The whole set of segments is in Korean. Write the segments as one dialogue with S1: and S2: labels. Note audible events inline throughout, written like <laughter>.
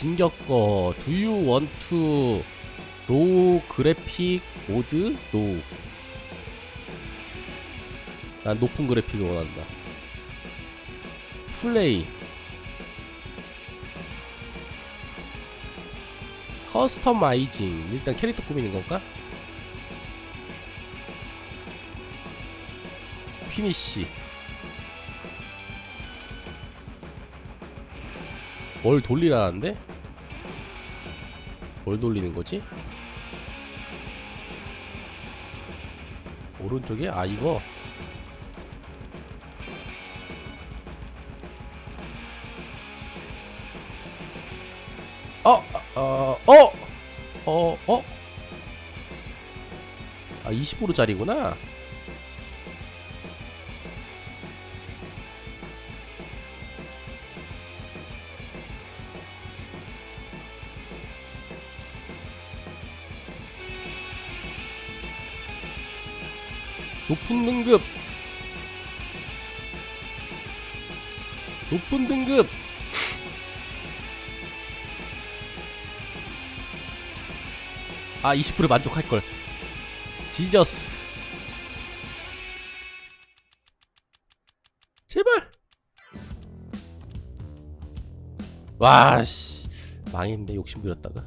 S1: 진격거 want to low 그래픽 모드? No 난 높은 그래픽을 원한다 플레이 커스터마이징 일단 캐릭터 꾸미는 건가? 피니쉬 뭘 돌리라는데? 뭘 돌리는 거지? 오른쪽에? 아 이거 어! 어! 어! 어! 어? 아 20%짜리구나 높은 등급. 높은 등급. 아 20% 만족할걸. 지저스. 제발. 와씨. 망했네 욕심 부렸다가.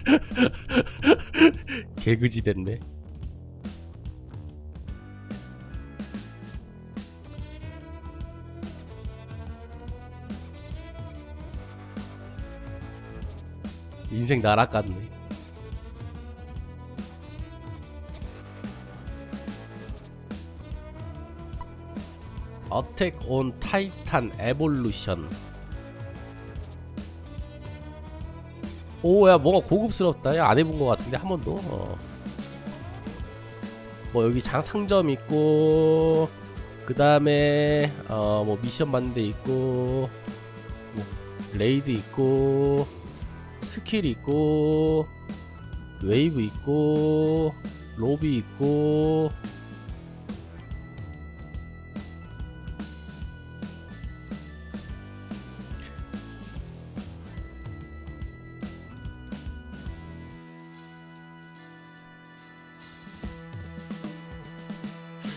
S1: <laughs> 개그지 됐네 인생 날아갔네. 어택 온 타이탄 에볼루션. 오야 뭔가 고급스럽다. 야 안 해본 것 같은데 한 번도. 어. 뭐 여기 장 상점 있고 그 다음에 어 뭐 미션 받는 데 있고 뭐 레이드 있고 스킬 있고 웨이브 있고 로비 있고.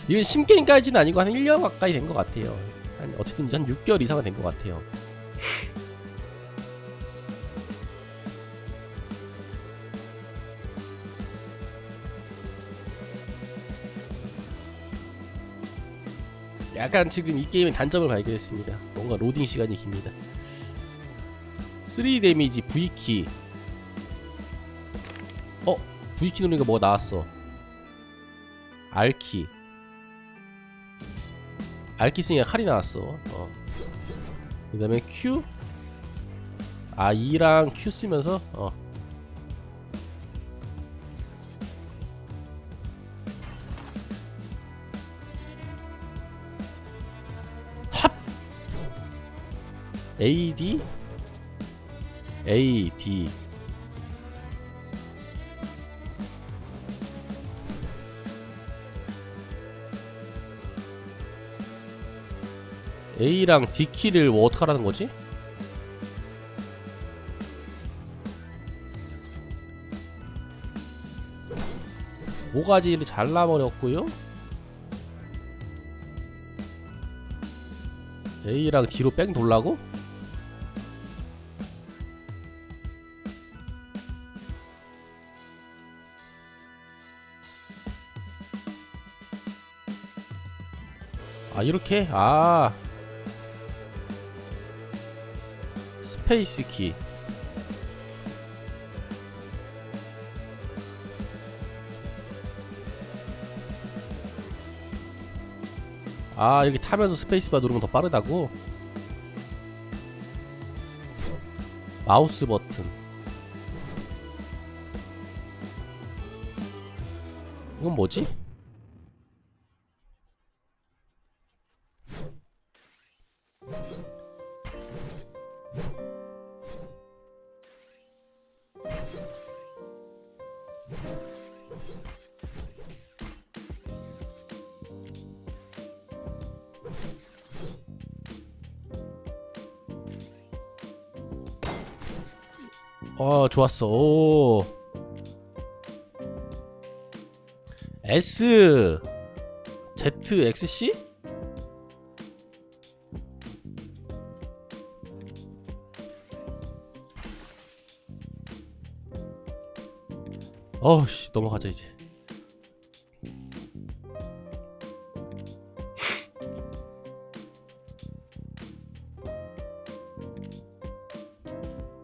S1: 이건 신게임까지는 아니고 한 1년 가까이 된 것 같아요. 한 어쨌든 한 6개월 이상은 된 것 같아요 약간 지금 이 게임의 단점을 발견했습니다. 뭔가 로딩 시간이 깁니다. 3 데미지 V키. 어? V키 누르니까 뭐가 나왔어. R키. R키 쓰니까 칼이 나왔어. 어. 그 다음에 Q. 아, E랑 Q 쓰면서, 어. AD AD A랑 D 키를 뭐 어떡하라는 거지? 모가지를 잘라버렸고요. A랑 D로 뺑 돌라고? 아 이렇게? 아 스페이스 키 아 여기 타면서 스페이스바 누르면 더 빠르다고? 마우스 버튼 이건 뭐지? 어 좋았어 오. S ZXC? 어우씨 넘어가자 이제.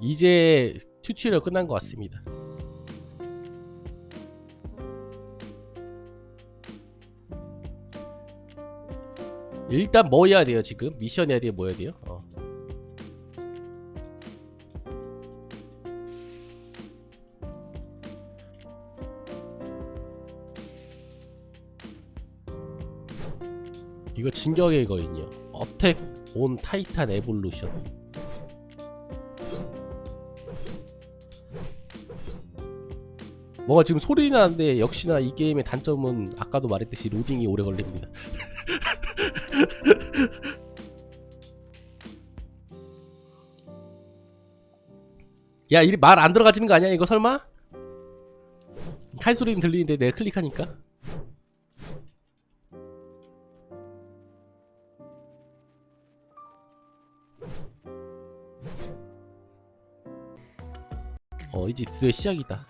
S1: 이제 튜토리얼 끝난 것 같습니다. 일단 뭐 해야 돼요 지금? 미션 해야 돼요 뭐 해야 돼요? 어. 이거 진격의 거인이요 어택 온 타이탄 에볼루션 뭔가 지금 소리 나는데 역시나 이 게임의 단점은 아까도 말했듯이 로딩이 오래 걸립니다 <laughs> 야, 이 말 안 들어가지는 거 아니야? 이거 설마? 칼 소리는 들리는데 내가 클릭하니까. 어, 이제 드디어 시작이다.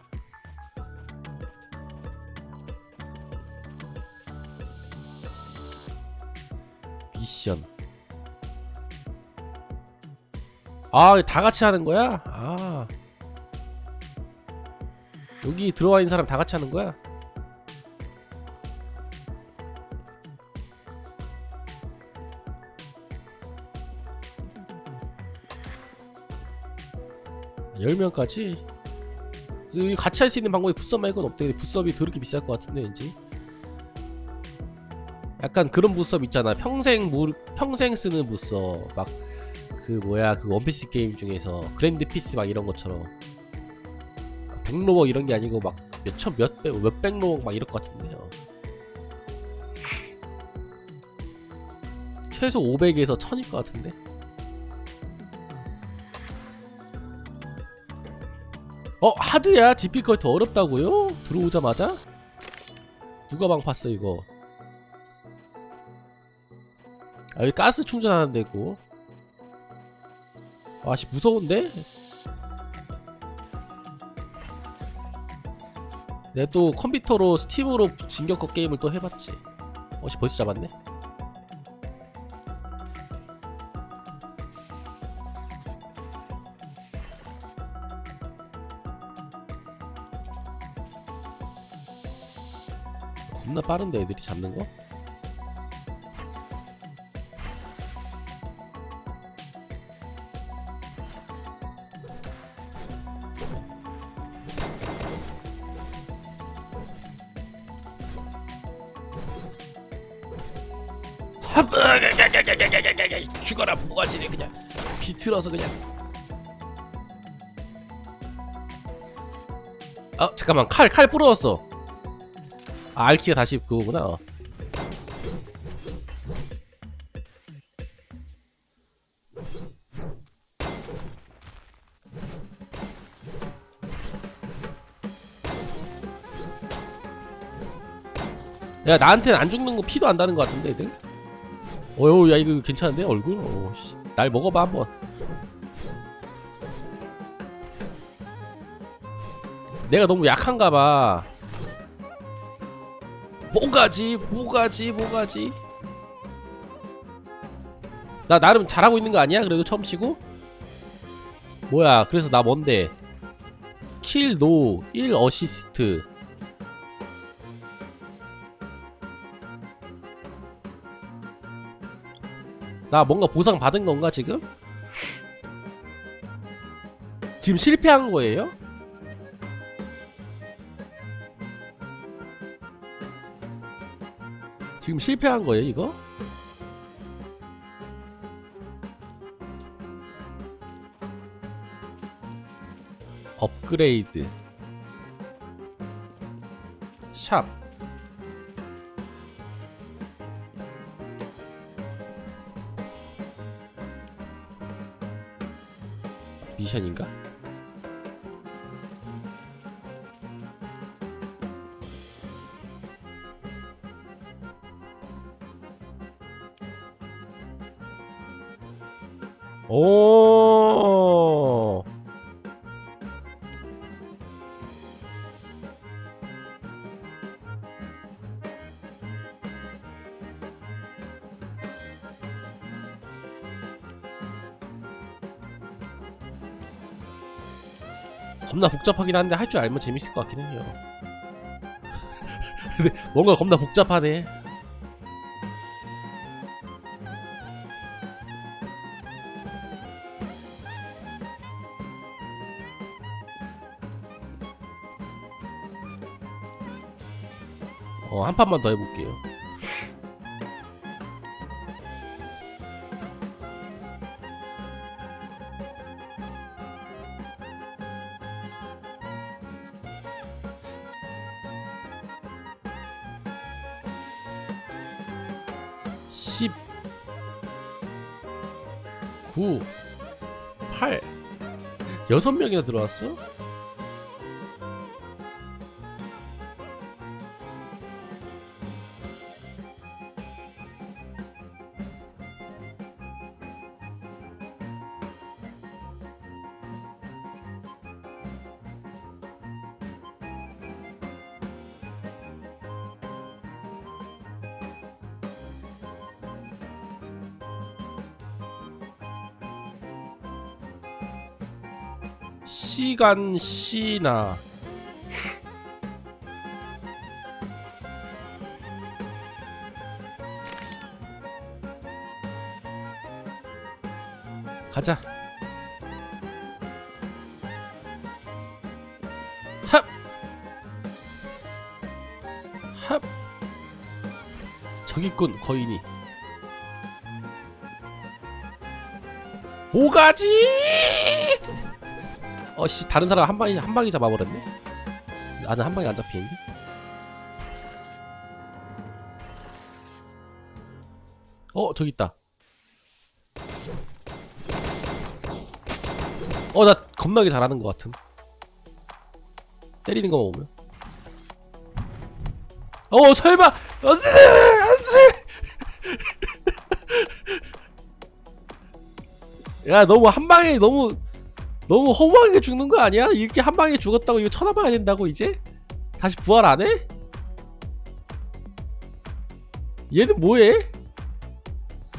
S1: 미션. 아, 다 같이 하는 거야? 아. 여기 들어와 있는 사람 다 같이 하는 거야? 열명까지 같이 할 수 있는 방법이 붓섭 말고는 없대. 붓섭이 더럽게 비쌀 것 같은데 왠지. 약간 그런 붓섭 있잖아. 평생 무 평생 쓰는 붓섭. 막 그 뭐야 그 원피스 게임 중에서 그랜드 피스 막 이런 것처럼 백로벅 이런 게 아니고 막 몇천 몇백 몇백 로벅 막 이럴 것 같은데요. 최소 500에서 1000일 것 같은데. 어 하드야 디피컬트 어렵다고요? 들어오자마자? 누가 방 팠어 이거? 아 여기 가스 충전하는 데고. 아씨 무서운데? 내가 또 컴퓨터로 스팀으로 진격거 게임을 또 해봤지. 어씨 벌써 잡았네. 겁나 빠른데 애들이 잡는 거? <laughs> 죽어라 뭐가지네 그냥. 비틀어서 그냥. 아 잠깐만. 칼칼 부러웠어 아 알키가 다시 그거구나 어. 야 나한테는 안 죽는 거 피도 안 나는 거 같은데 애들 어유 야 이거 괜찮은데 얼굴 어, 씨. 날 먹어봐 한번 내가 너무 약한가 봐 뭐가지 뭐가지 뭐가지? 나 나름 잘하고 있는 거 아니야? 그래도 처음 치고? 뭐야 그래서 나 뭔데? 킬 노 1 어시스트. 나 뭔가 보상 받은 건가 지금? 지금 실패한 거예요? 지금 실패한 거예요 이거? 업그레이드 샵 미션인가? 오. 겁나 복잡하긴 한데 할 줄 알면 재밌을 것 같긴 해요. <laughs> 근데 뭔가 겁나 복잡하네. 한 판만 더 해볼게요. 십, 구, 팔, 여섯 명이나 들어왔어? 시간 시나 가자 합! 합! 저기 있군 거인이 뭐가지? 어씨 다른 사람 한 방에 한 방에 잡아버렸네. 나는 한 방에 안 잡히는데. 어 저기 있다. 어 나 겁나게 잘하는 것 같음. 때리는 거만 보면. 어 설마 안돼 안돼. <laughs> 야 너무 한 방에 너무 너무 허무하게 죽는 거 아니야? 이렇게 한 방에 죽었다고 이거 쳐다봐야 된다고 이제? 다시 부활 안 해? 얘는 뭐해?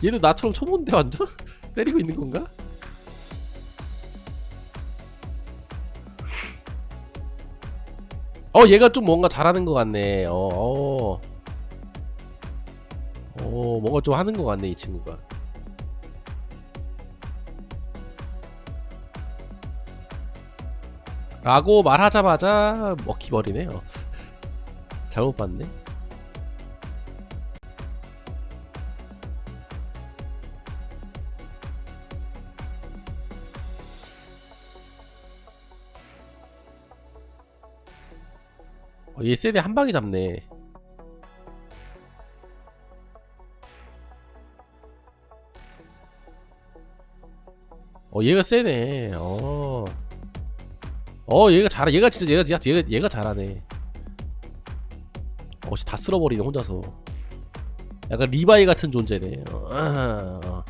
S1: 얘는 나처럼 초보인데 완전? <laughs> 때리고 있는 건가? 어 얘가 좀 뭔가 잘하는 것 같네 어, 어. 어 뭔가 좀 하는 것 같네 이 친구가 라고 말하자마자 먹히버리네요. <laughs> 잘못 봤네. 어, 얘 세대 한 방에 잡네. 어 얘가 세네. 어. 어 얘가 잘해 얘가 진짜 얘가 얘가 얘가, 잘하네. 어씨 다 쓸어버리네 혼자서. 약간 리바이 같은 존재네. 어, 아, 어.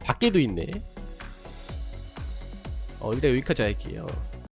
S1: 밖에도 있네. 어 일단 여기까지 할게요